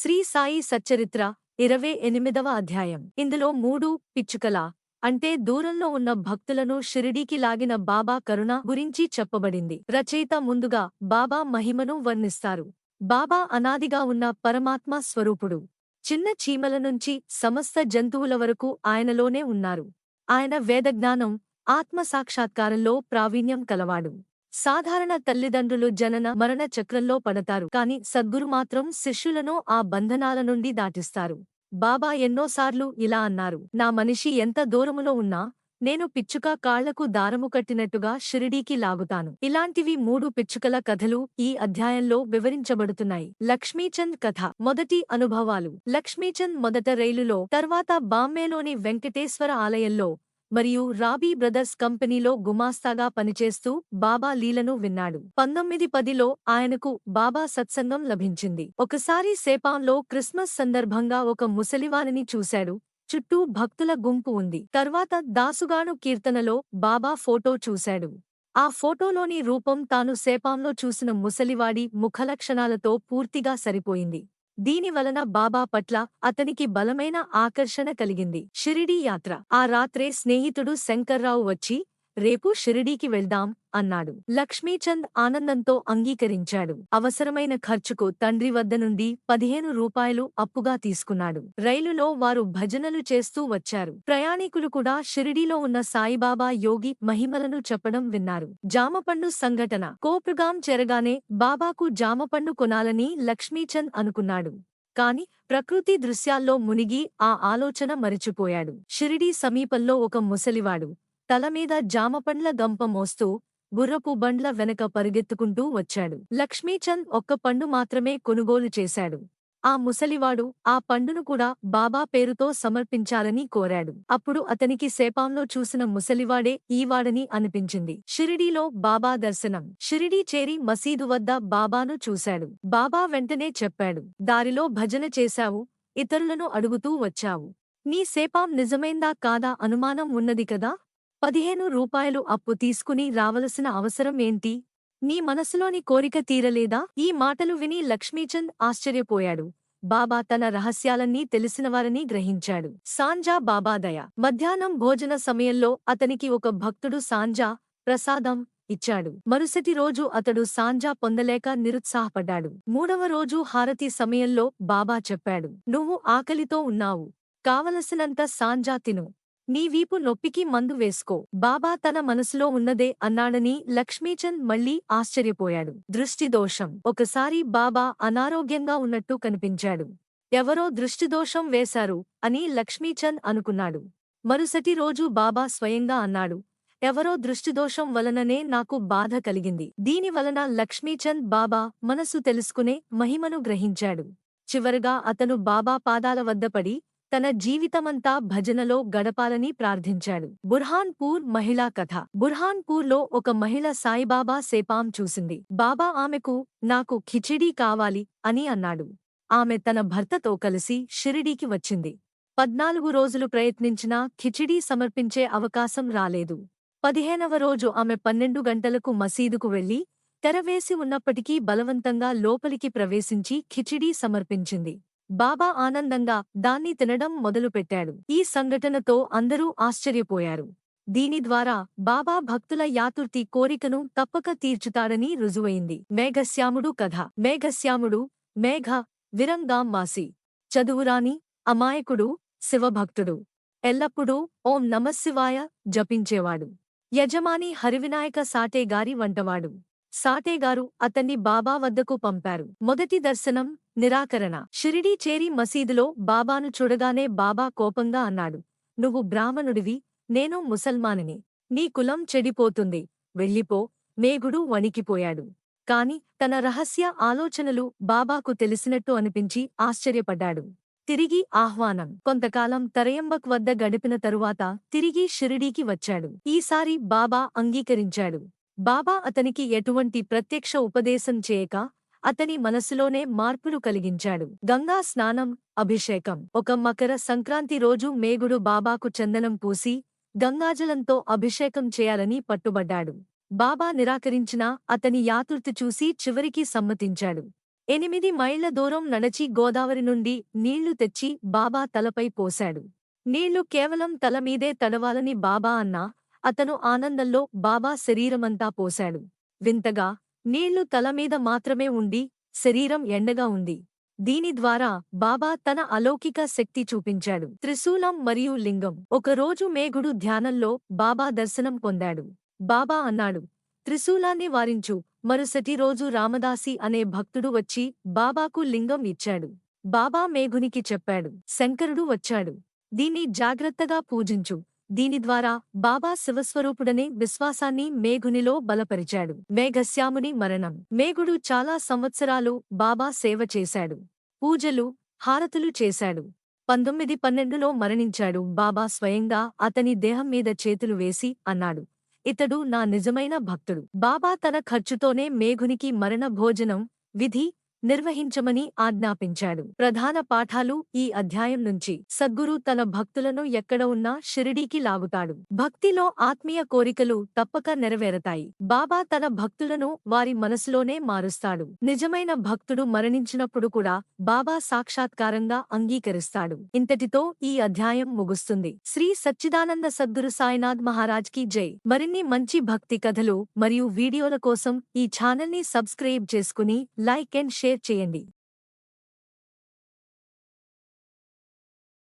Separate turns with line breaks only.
శ్రీ సాయి సచ్చరిత్ర ఇరవై ఎనిమిదవ అధ్యాయం. ఇందులో మూడు పిచ్చుకల అంటే దూరంలో ఉన్న భక్తులను షిరిడీకి లాగిన బాబా కరుణ గురించి చెప్పబడింది. రచయిత ముందుగా బాబా మహిమను వర్ణిస్తారు. బాబా అనాదిగా ఉన్న పరమాత్మ స్వరూపుడు. చిన్న చీమల నుంచి సమస్త జంతువుల వరకు ఆయనలోనే ఉన్నారు. ఆయన వేదజ్ఞానం ఆత్మసాక్షాత్కారంలో ప్రావీణ్యం కలవాడు. సాధారణ తల్లిదండ్రులు జనన మరణ చక్రంలో పడతారు. కాని సద్గురు మాత్రం శిష్యులను ఆ బంధనాల నుండి దాటిస్తారు. బాబా ఎన్నోసార్లు ఇలా అన్నారు. నా మనిషి ఎంత దూరములో ఉన్నా నేను పిచ్చుక కాళ్ళకు దారము కట్టినట్టుగా షిరిడీకి లాగుతాను. ఇలాంటివి మూడు పిచ్చుకల కథలు ఈ అధ్యాయంలో వివరించబడుతున్నాయి. లక్ష్మీచంద్ కథ. మొదటి అనుభవాలు. లక్ష్మీచంద్ మొదట రైలులో తర్వాత బాంబేలోని వెంకటేశ్వర ఆలయంలో మరియు రాబీ బ్రదర్స్ కంపెనీలో గుమాస్తాగా పనిచేస్తూ బాబా లీలను విన్నాడు. పంతొమ్మిది పదిలో ఆయనకు బాబా సత్సంగం లభించింది. ఒకసారి సేపాంలో క్రిస్మస్ సందర్భంగా ఒక ముసలివానిని చూశాడు. చుట్టూ భక్తుల గుంపు ఉంది. తర్వాత దాసుగాను కీర్తనలో బాబా ఫోటో చూశాడు. ఆ ఫోటోలోని రూపం తాను సేపాంలో చూసిన ముసలివాడి ముఖలక్షణాలతో పూర్తిగా సరిపోయింది. దీనివలన బాబా పట్ల అతనికి బలమైన ఆకర్షణ కలిగింది. షిరిడీ యాత్ర. ఆ రాత్రే స్నేహితుడు శంకర్రావు వచ్చి రేపు షిరిడీకి వెళ్దాం అన్నాడు. లక్ష్మీచంద్ ఆనందంతో అంగీకరించాడు. అవసరమైన ఖర్చుకు తండ్రి వద్ద నుండి పదిహేను రూపాయలు అప్పుగా తీసుకున్నాడు. రైలులో వారు భజనలు చేస్తూ వచ్చారు. ప్రయాణికులు కూడా షిరిడీలో ఉన్న సాయిబాబా యోగి మహిమలను చెప్పడం విన్నారు. జామపండు సంఘటన. కోపగాం చెరగానే బాబాకు జామపండు కొనాలని లక్ష్మీచంద్ అనుకున్నాడు. కాని ప్రకృతి దృశ్యాల్లో మునిగి ఆ ఆలోచన మరిచిపోయాడు. షిరిడీ సమీపంలో ఒక ముసలివాడు. తలమీద జామపండ్ల గంప మోస్తూ గుర్రపు బండ్ల వెనక పరిగెత్తుకుంటూ వచ్చాడు. లక్ష్మీచంద్ ఒక్క పండు మాత్రమే కొనుగోలు చేశాడు. ఆ ముసలివాడు ఆ పండును కూడా బాబా పేరుతో సమర్పించాలని కోరాడు. అప్పుడు అతనికి సేపాంలో చూసిన ముసలివాడే ఈవాడని అనిపించింది. షిరిడీలో బాబా దర్శనం. షిరిడీ చేరి మసీదు వద్ద బాబాను చూశాడు. బాబా వెంటనే చెప్పాడు దారిలో భజన చేశావు ఇతరులను అడుగుతూ వచ్చావు. నీ సేపాం నిజమైందా కాదా అనుమానం ఉన్నది కదా? పదిహేను రూపాయలు అప్పు తీసుకుని రావలసిన అవసరం ఏంటి? నీ మనసులోని కోరిక తీరలేదా? ఈ మాటలు విని లక్ష్మీచంద్ ఆశ్చర్యపోయాడు. బాబా తన రహస్యాలన్నీ తెలిసినవారని గ్రహించాడు. సాంజా బాబాదయ. మధ్యాహ్నం భోజన సమయంలో అతనికి ఒక భక్తుడు సాంజా ప్రసాదం ఇచ్చాడు. మరుసటి రోజు అతడు సాంజా పొందలేక నిరుత్సాహపడ్డాడు. మూడవ రోజు హారతి సమయంలో బాబా చెప్పాడు. నువ్వు ఆకలితో ఉన్నావు. కావలసినంత సాంజా తిను. నీ వీపు నొప్పికి మందు వేసుకో. బాబా తన మనసులో ఉన్నదే అన్నాడని లక్ష్మీచంద్ మళ్ళీ ఆశ్చర్యపోయాడు. దృష్టిదోషం. ఒకసారి బాబా అనారోగ్యంగా ఉన్నట్టు కనిపించాడు. ఎవరో దృష్టిదోషం వేశారు అని లక్ష్మీచంద్ అనుకున్నాడు. మరుసటి రోజు బాబా స్వయంగా అన్నాడు ఎవరో దృష్టిదోషం వలననే నాకు బాధ కలిగింది. దీనివలన లక్ష్మీచంద్ బాబా మనసు తెలుసుకునే మహిమను గ్రహించాడు. చివరగా అతను బాబా పాదాల వద్ద పడి తన జీవితమంతా భజనలో గడపాలని ప్రార్థించాడు. బుర్హాన్పూర్ మహిళా కథ. బుర్హాన్పూర్లో ఒక మహిళ సాయిబాబా సేపాం చూసింది. బాబా ఆమెకు నాకు ఖిచిడీ కావాలి అని అన్నాడు. ఆమె తన భర్తతో కలిసి షిరిడీకి వచ్చింది. పద్నాలుగు రోజులు ప్రయత్నించినా ఖిచిడీ సమర్పించే అవకాశం రాలేదు. పదిహేనవ రోజు ఆమె పన్నెండు గంటలకు మసీదుకు వెళ్ళి తెరవేసి ఉన్నప్పటికీ బలవంతంగా లోపలికి ప్రవేశించి ఖిచిడీ సమర్పించింది. బాబా ఆనందంగా దాన్ని తినడం మొదలుపెట్టాడు ఈ సంఘటనతో అందరూ ఆశ్చర్యపోయారు. దీని ద్వారా బాబా భక్తుల యాతుర్తి కోరికను తప్పక తీర్చుతాడని రుజువైంది. మేఘశ్యాముడు కథ. మేఘశ్యాముడు మేఘ విరంగాంవాసి. చదువురాని అమాయకుడు శివభక్తుడు. ఎల్లప్పుడూ ఓం నమశివాయ జపించేవాడు. యజమాని హరివినాయక సాటే గారి వంటవాడు. సాటేగారు అతన్ని బాబా వద్దకు పంపారు. మొదటి దర్శనం నిరాకరణ. షిరిడీ చేరి మసీదులో బాబాను చూడగానే బాబా కోపంగా అన్నాడు. నువ్వు బ్రాహ్మణుడివి నేను ముసల్మానిని. నీ కులం చెడిపోతుంది. వెళ్ళిపో. మేఘుడు వణికిపోయాడు. కాని తన రహస్య ఆలోచనలు బాబాకు తెలిసినట్టు అనిపించి ఆశ్చర్యపడ్డాడు. తిరిగి ఆహ్వానం. కొంతకాలం తరయంబక్ వద్ద గడిపిన తరువాత తిరిగి షిరిడీకి వచ్చాడు. ఈసారి బాబా అంగీకరించాడు. బాబా అతనికి ఎటువంటి ప్రత్యక్ష ఉపదేశం చేయక అతని మనసులోనే మార్పులు కలిగించాడు. గంగా స్నానం అభిషేకం. ఒక మకర సంక్రాంతి రోజు మేగుడు బాబాకు చందనం పూసి గంగాజలంతో అభిషేకం చేయాలని పట్టుబడ్డాడు. బాబా నిరాకరించినా అతని యాతుర్తి చూసి చివరికి సమ్మతించాడు. ఎనిమిది మైళ్ళ దూరం నడచి గోదావరి నుండి నీళ్ళు తెచ్చి బాబా తలపై పోశాడు. నీళ్ళు కేవలం తలమీదే తడవాలని బాబా అన్నా అతను ఆనందంలో బాబా శరీరమంతా పోశాడు. వింతగా నీళ్ళు తలమీద మాత్రమే ఉండి శరీరం ఎండగా ఉంది. దీని ద్వారా బాబా తన అలౌకిక శక్తి చూపించాడు. త్రిశూలం మరియు లింగం. ఒకరోజు మేఘుడు ధ్యానంలో బాబా దర్శనం పొందాడు. బాబా అన్నాడు త్రిశూలాన్ని వారించు. మరుసటి రోజు రామదాసి అనే భక్తుడు వచ్చి బాబాకు లింగం ఇచ్చాడు. బాబా మేఘునికి చెప్పాడు. శంకరుడు వచ్చాడు. దీన్ని జాగ్రత్తగా పూజించు. దీని ద్వారా బాబా శివస్వరూపుడనే విశ్వాసాన్ని మేఘునిలో బలపరిచాడు. మేఘశ్యాముని మరణం. మేఘుడు చాలా సంవత్సరాలు బాబా సేవ చేశాడు. పూజలు హారతులు చేశాడు. పంతొమ్మిది పన్నెండులో మరణించాడు. బాబా స్వయంగా అతని దేహం మీద చేతులు వేసి అన్నాడు. ఇతడు నా నిజమైన భక్తుడు. బాబా తన ఖర్చుతోనే మేఘునికి మరణ భోజనం విధి నిర్వహించమని ఆజ్ఞాపించాడు. ప్రధాన పాఠాలు ఈ అధ్యాయం నుంచి. సద్గురు తన భక్తులను ఎక్కడ ఉన్నా షిరిడీకి లాగుతాడు. భక్తిలో ఆత్మీయ కోరికలు తప్పక నెరవేరతాయి. బాబా తన భక్తులను వారి మనసులోనే మారుస్తాడు. నిజమైన భక్తుడు మరణించినప్పుడు కూడా బాబా సాక్షాత్కారంగా అంగీకరిస్తాడు. ఇంతటితో ఈ అధ్యాయం ముగుస్తుంది. శ్రీ సచ్చిదానంద సద్గురు సాయినాథ్ మహారాజ్కి జై. మరిన్ని మంచి భక్తి కథలు మరియు వీడియోల కోసం ఈ ఛానల్ని సబ్స్క్రైబ్ చేసుకుని లైక్ అండ్ షేర్ చేయండి.